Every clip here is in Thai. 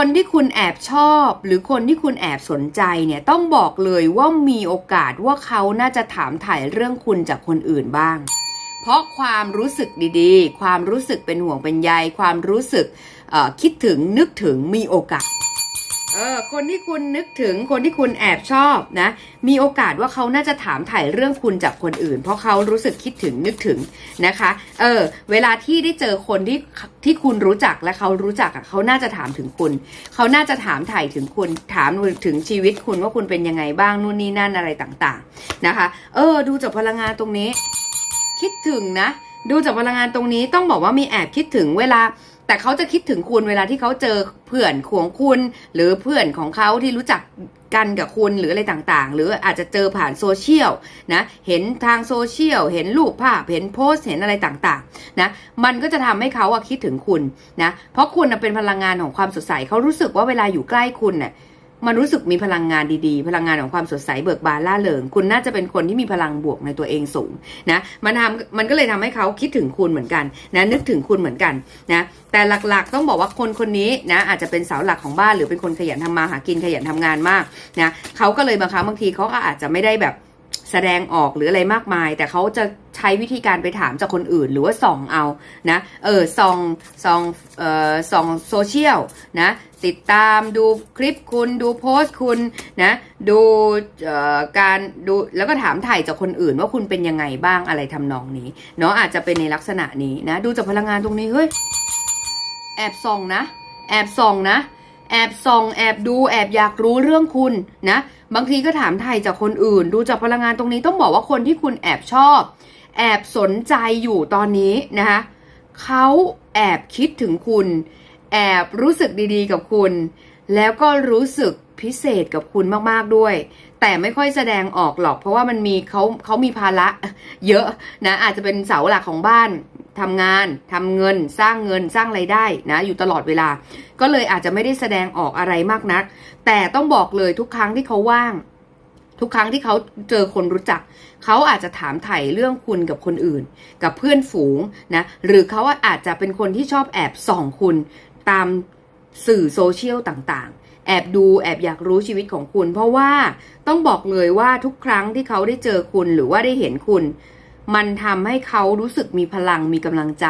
คนที่คุณแอบชอบ หรือคนที่คุณแอบสนใจเนี่ยต้องบอกเลยว่ามีโอกาสว่าเขาน่าจะถามถ่ายเรื่องคุณจากคนอื่นบ้าง เพราะความรู้สึกดีๆ ความรู้สึกเป็นห่วงเป็นใย ความรู้สึกคิดถึงนึกถึงมีโอกาส เออคนที่คุณนึกถึงคนที่คุณแอบชอบนะ มีโอกาสว่าเขาน่าจะถามถ่ายเรื่องคุณจากคนอื่น เพราะเขารู้สึกคิดถึงนึกถึงนะคะ เออ เวลาที่ได้เจอคนที่ที่คุณรู้จักและเขารู้จักเขาน่าจะถามถึงคุณ เขาน่าจะถามถ่ายถึงคุณ ถามถึงชีวิตคุณว่าคุณเป็นยังไงบ้างนู่นนี่นั่นอะไรต่างๆนะคะ เออ ดูจากพลังงานตรงนี้ คิดถึงนะ ดูจากพลังงานตรงนี้ต้องบอกว่ามีแอบคิดถึงเวลา แต่เขาจะคิดถึงคุณเวลาที่เขาเจอเพื่อนของคุณ หรือเพื่อนของเขาที่รู้จักกันกับคุณหรืออะไรต่างๆ หรืออาจจะเจอผ่านโซเชียลนะเห็นทางโซเชียลเห็นรูปภาพเห็นโพสเห็นอะไรต่างๆนะมันก็จะทำให้เขาอะคิดถึงคุณนะเพราะคุณเป็นพลังงานของความสดใสเขารู้สึกว่าเวลาอยู่ใกล้คุณเนี่ย มันรู้สึกมีพลังงานดีๆ พลังงานของความสดใสเบิกบานล่าเริงคุณน่าจะเป็นคนที่มีพลังบวกในตัวเองสูงนะมันทำมันก็เลยทำให้เขาคิดถึงคุณเหมือนกันนะนึกถึงคุณเหมือนกันนะแต่หลักๆต้องบอกว่าคนคนนี้นะอาจจะเป็นเสาหลักของบ้านหรือเป็นคนขยันทำมาหากินขยันทำงานมากนะเขาก็เลยบางครั้งบางทีเขาก็อาจจะไม่ได้แบบแสดงออกหรืออะไรมากมาย แต่เขาจะ ช้วิธีการไปถามจากคนอื่น หรือว่าส่องเอานะเออส่องส่องเอ่อส่องโซเชียลนะติดตามดูคลิปคุณดูโพสต์คุณนะดูเอ่อการดูแล้วก็ถามถ่ายจากคนอื่นว่าคุณเป็นยังไงบ้างอะไรทำนองนี้เนาะอาจจะเป็นในลักษณะนี้นะดูจากพลังงานตรงนี้เฮ้ยแอบส่องนะ แอบส่องนะแอบส่องแอบดูแอบอยากรู้เรื่องคุณนะ บางทีก็ถามไทยจากคนอื่น ดูจากพลังงานตรงนี้ต้องบอกว่าคนที่คุณแอบชอบ แอบสนใจอยู่ตอนนี้นะคะเขาแอบคิดถึงคุณ แอบรู้สึกดีๆกับคุณ แล้วก็รู้สึกพิเศษกับคุณมากๆด้วย แต่ไม่ค่อยแสดงออกหรอก เพราะว่ามันมีเขาเขามีภาระเยอะนะอาจจะเป็นเสาหลักของบ้านทำงานทำเงินสร้างเงินสร้างไรายได้นะอยู่ตลอดเวลา ก็เลยอาจจะไม่ได้แสดงออกอะไรมากนัก แต่ต้องบอกเลยทุกครั้งที่เขาว่าง ทุกครั้งที่เขาเจอคนรู้จัก เขาอาจจะถามไถ่เรื่องคุณกับคนอื่น กับเพื่อนฝูงนะ หรือเขาอาจจะเป็นคนที่ชอบแอบส่องคุณ ตามสื่อโซเชียลต่างๆ แอบดูแอบอยากรู้ชีวิตของคุณ เพราะว่าต้องบอกเลยว่าทุกครั้งที่เขาได้เจอคุณหรือว่าได้เห็นคุณ มันทำให้เขารู้สึกมีพลังมีกำลังใจ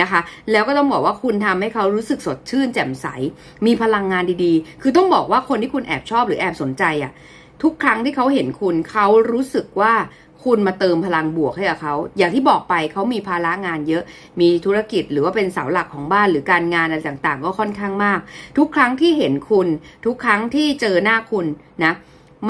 นะคะ แล้วก็ต้องบอกว่าคุณทำให้เขารู้สึกสดชื่นแจ่มใส มีพลังงานดีๆ คือต้องบอกว่าคนที่คุณแอบชอบหรือแอบสนใจอะ่ะ ทุกครั้งที่เขาเห็นคุณเขารู้สึกว่าคุณมาเติมพลังบวกให้กับเขา อย่างที่บอกไปเขามีภาระงานเยอะ มีธุรกิจหรือว่าเป็นเสาหลักของบ้านหรือการงานอะไรต่างๆ ก็ค่อนข้างมาก ทุกครั้งที่เห็นคุณ ทุกครั้งที่เจอหน้าคุณนะ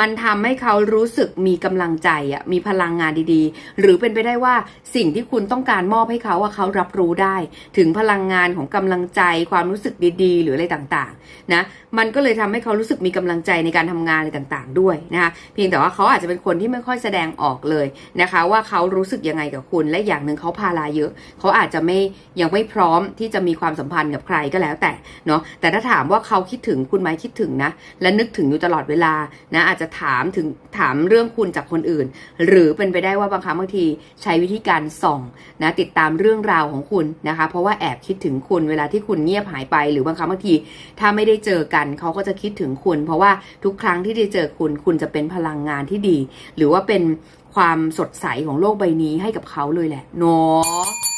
มันทำให้เขารู้สึกมีกำลังใจอะมีพลังงานดีๆ หรือเป็นไปได้ว่าสิ่งที่คุณต้องการมอบให้เขาว่าเขารับรู้ได้ ถึงพลังงานของกำลังใจ ความรู้สึกดีๆ หรืออะไรต่างๆนะมันก็เลยทำให้เขารู้สึกมีกำลังใจในการทำงานอะไรต่างๆ ด้วยนะคะเพียงแต่ว่าเขาอาจจะเป็นคนที่ไม่ค่อยแสดงออกเลยนะคะ ว่าเขารู้สึกยังไงกับคุณ และอย่างหนึ่งเขาพาลาเยอะ เขาอาจจะไม่ยังไม่พร้อมที่จะมีความสัมพันธ์กับใครก็แล้วแต่เนาะแต่ถ้าถามว่าเขาคิดถึงคุณไหมคิดถึงนะและนึกถึงอยู่ตลอดเวลานะอาจจะจะถามถึงถามเรื่องคุณจากคนอื่น หรือเป็นไปได้ว่าบางครั้งบางทีใช้วิธีการส่องนะติดตามเรื่องราวของคุณนะคะ เพราะว่าแอบคิดถึงคุณเวลาที่คุณเงียบหายไป หรือบางครั้งบางที ถ้าไม่ได้เจอกันเขาก็จะคิดถึงคุณ เพราะว่าทุกครั้งที่ได้เจอคุณ คุณจะเป็นพลังงานที่ดี หรือว่าเป็นความสดใสของโลกใบนี้ให้กับเขาเลยแหละเนาะ